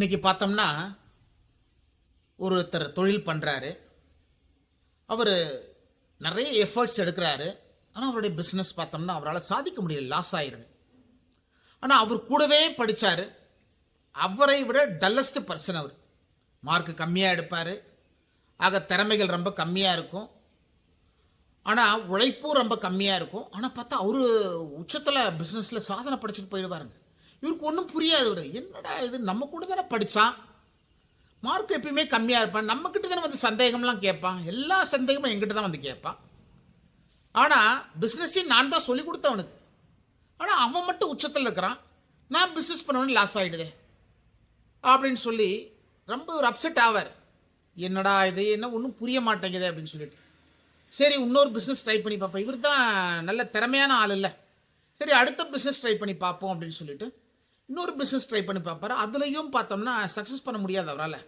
இன்னைக்கு பார்த்தோம்னா ஒருத்தர் தொழில் பண்ணுறாரு அவர் நிறைய எஃபர்ட்ஸ் எடுக்கிறாரு. ஆனால் அவருடைய பிஸ்னஸ் பார்த்தோம்னா அவரால் சாதிக்க முடியல லாஸ் ஆயிடுது ஆனால் அவர் கூடவே படித்தார் அவரை விட டல்லஸ்ட் பர்சன் அவர். மார்க் கம்மியாக எடுப்பார். ஆக திறமைகள் ரொம்ப கம்மியாக இருக்கும். ஆனால் உழைப்பும் ரொம்ப கம்மியாக இருக்கும். ஆனால் பார்த்தா அவர் உச்சத்தில் பிஸ்னஸில் சாதனை படிச்சுட்டு போயிடுவாருங்க. இவருக்கு ஒன்றும் புரியாது என்னடா இது? நம்ம கூட தானே படித்தான் மார்க் எப்பயுமே கம்மியாக இருப்பான். நம்மக்கிட்ட தானே வந்து சந்தேகம்லாம் கேட்பான். எல்லா சந்தேகமும் எங்கிட்ட தான் வந்து கேட்பான். ஆனால் பிஸ்னஸையும் நான் தான் சொல்லி கொடுத்தவனுக்கு ஆனால் அவன் மட்டும் உச்சத்தில் இருக்கிறான். நான் பிஸ்னஸ் பண்ணவனு லாஸ் ஆகிடுதே அப்படின்னு சொல்லி ரொம்ப ஒரு அப்செட் ஆவார். என்னடா இது? என்ன ஒன்றும் புரிய மாட்டேங்குது அப்படின்னு சொல்லிட்டு. சரி இன்னொரு பிஸ்னஸ் ட்ரை பண்ணி பார்ப்போம். இவர் தான் நல்ல திறமையான ஆள் இல்லை. சரி அடுத்த பிஸ்னஸ் ட்ரை பண்ணி பார்ப்போம் அப்படின்னு சொல்லிட்டு இன்னொரு பிஸ்னஸ் ட்ரை பண்ணி பார்ப்பார். அதுலேயும் பார்த்தோம்னா சக்ஸஸ் பண்ண முடியாது அவரால்.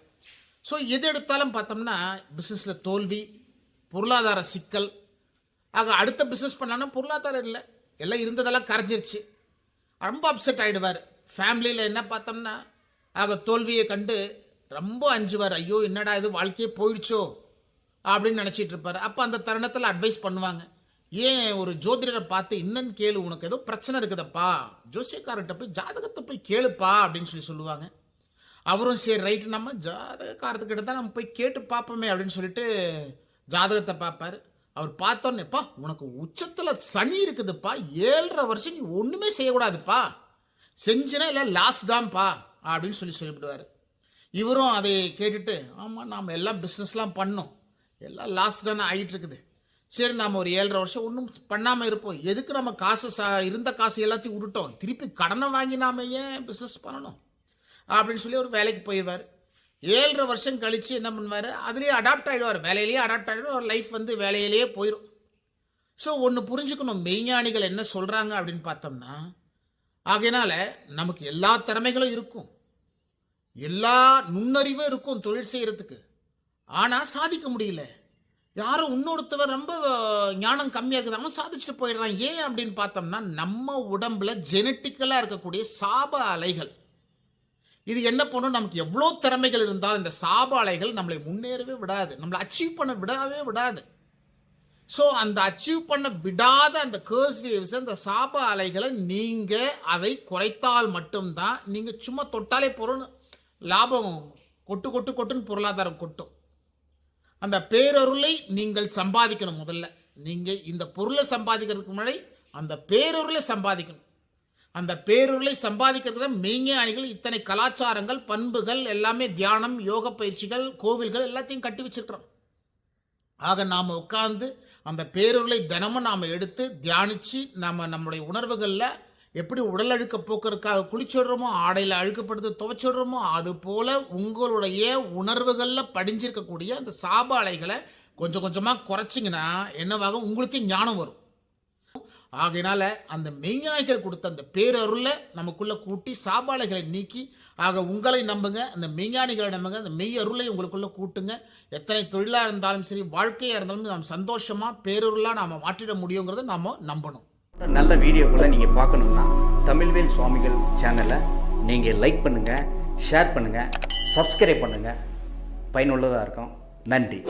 ஸோ எது எடுத்தாலும் பார்த்தோம்னா பிஸ்னஸில் தோல்வி பொருளாதார சிக்கல். ஆக அடுத்த பிஸ்னஸ் பண்ணான்னா பொருளாதாரம் இல்லை. எல்லாம் இருந்ததெல்லாம் கரைஞ்சிருச்சு. ரொம்ப அப்செட் ஆகிடுவார் ஃபேமிலியில் என்ன பார்த்தோம்னா ஆக தோல்வியை கண்டு ரொம்ப அஞ்சுவார். ஐயோ என்னடா இது வாழ்க்கையே போயிடுச்சோ அப்படின்னு நினச்சிட்டு இருப்பார். அப்போ அந்த தருணத்தில் அட்வைஸ் பண்ணுவாங்க. ஏன் ஒரு ஜோதிடரை பார்த்து இன்னன்னு கேளு உனக்கு ஏதோ பிரச்சனை இருக்குதப்பா? ஜோசியக்காரர்கிட்ட போய் ஜாதகத்தை போய் கேளுப்பா அப்படின்னு சொல்லி சொல்லுவாங்க. அவரும் சரி ரைட்டு நம்ம ஜாதகக்காரத்துக்கிட்ட தான் நம்ம போய் கேட்டு பார்ப்போமே அப்படின்னு சொல்லிட்டு ஜாதகத்தை பார்ப்பாரு. அவர் பார்த்தோன்னேப்பா உனக்கு உச்சத்தில் சனி இருக்குதுப்பா ஏழரை வருஷம் நீ ஒன்றுமே செய்யக்கூடாதுப்பா. செஞ்சினா இல்லை லாஸ் தான்ப்பா அப்படின்னு சொல்லி சொல்லிவிடுவார். இவரும் அதை கேட்டுட்டு ஆமாம் நாம் எல்லாம் பிஸ்னஸ்லாம் பண்ணோம். எல்லாம் லாஸ் தானே ஆகிட்டு இருக்குது சரி நாம் ஒரு ஏழரை வருஷம் ஒன்றும் பண்ணாமல் இருப்போம். எதுக்கு நம்ம காசு சா இருந்த காசு எல்லாத்தையும் விட்டுட்டோம் திருப்பி கடனை வாங்கி நாம் ஏன் பிஸ்னஸ் பண்ணணும்? அப்படின்னு சொல்லி ஒரு வேலைக்கு போயிடுவார் ஏழரை வருஷம் கழித்து என்ன பண்ணுவார்? அதுலேயே அடாப்ட் ஆகிடுவார் வேலையிலேயே அடாப்ட் ஆகிடுவார் அவர் லைஃப் வந்து வேலையிலேயே போயிடும் ஸோ ஒன்று புரிஞ்சுக்கணும். மெய்ஞானிகள் என்ன சொல்கிறாங்க அப்படின்னு பார்த்தோம்னா ஆகையினால நமக்கு எல்லா திறமைகளும் இருக்கும். எல்லா நுண்ணறிவும் இருக்கும் தொழில் செய்கிறதுக்கு ஆனால் சாதிக்க முடியல. யாரோ இன்னொருத்தவர் ரொம்ப ஞானம் கம்மியாக இருக்குது. அவன் சாதிச்சுட்டு போயிடுறான். ஏன் அப்படின்னு பார்த்தோம்னா நம்ம உடம்புல ஜெனட்டிக்கலாக இருக்கக்கூடிய சாப அலைகள். இது என்ன பண்ணும்? நமக்கு எவ்வளோ திறமைகள் இருந்தாலும் இந்த சாப அலைகள் நம்மளை முன்னேறவே விடாது. நம்மளை அச்சீவ் பண்ண விடவே விடாது. ஸோ அந்த அச்சீவ் பண்ண விடாத அந்த கேர்ஸ் வேவ்ஸ் அந்த சாப அலைகளை நீங்கள் அதை குறைத்தால் மட்டும்தான் நீங்கள் சும்மா தொட்டாலே பொருள் லாபம். கொட்டு கொட்டு கொட்டுன்னு பொருளாதாரம் கொட்டும். அந்த பேரொருளை நீங்கள் சம்பாதிக்கணும் முதல்ல. நீங்கள் இந்த பொருளை சம்பாதிக்கிறதுக்கு முன்னாடி அந்த பேரொருளை சம்பாதிக்கணும். அந்த பேரொருளை சம்பாதிக்கிறது தான் மெய்ஞானிகள் இத்தனை கலாச்சாரங்கள் பண்புகள் எல்லாமே தியானம் யோக பயிற்சிகள் கோவில்கள் எல்லாத்தையும் கட்டி வச்சுருக்கிறோம். ஆக நாம் உட்கார்ந்து அந்த பேரொருளை தினமும் நாம் எடுத்து தியானித்து நம்ம நம்முடைய உணர்வுகளில் எப்படி உடல் அழுக்க போக்குறதுக்காக குளிச்சிடுறோமோ ஆடையில் அழுக்கப்படுத்து துவைச்சிடுறோமோ அது போல் உங்களுடைய உணர்வுகளில் படிஞ்சிருக்கக்கூடிய அந்த சாபாலைகளை கொஞ்சம் கொஞ்சமாக குறைச்சிங்கன்னா என்னவாகும்? உங்களுக்கு ஞானம் வரும். ஆகையினால அந்த மெய்ஞானிகள் கொடுத்த அந்த பேரருளை நமக்குள்ளே கூட்டி சாபாலைகளை நீக்கி ஆக உங்களை நம்புங்க அந்த மெய்ஞானிகளை நம்புங்க அந்த மெய் அருளை உங்களுக்குள்ளே கூட்டுங்க. எத்தனை தொழிலாக இருந்தாலும் சரி வாழ்க்கையாக இருந்தாலும் நாம் சந்தோஷமாக பேரருளாக நாம் மாற்றிட முடியுங்கிறத நாம் நம்பணும். நல்ல வீடியோக்குள்ளே நீங்கள் பார்க்கணுன்னா தமிழ்வேல் சுவாமிகள் சேனலை நீங்கள் லைக் பண்ணுங்கள் ஷேர் பண்ணுங்கள் சப்ஸ்கிரைப் பண்ணுங்கள் பயனுள்ளதாக இருக்கும். நன்றி.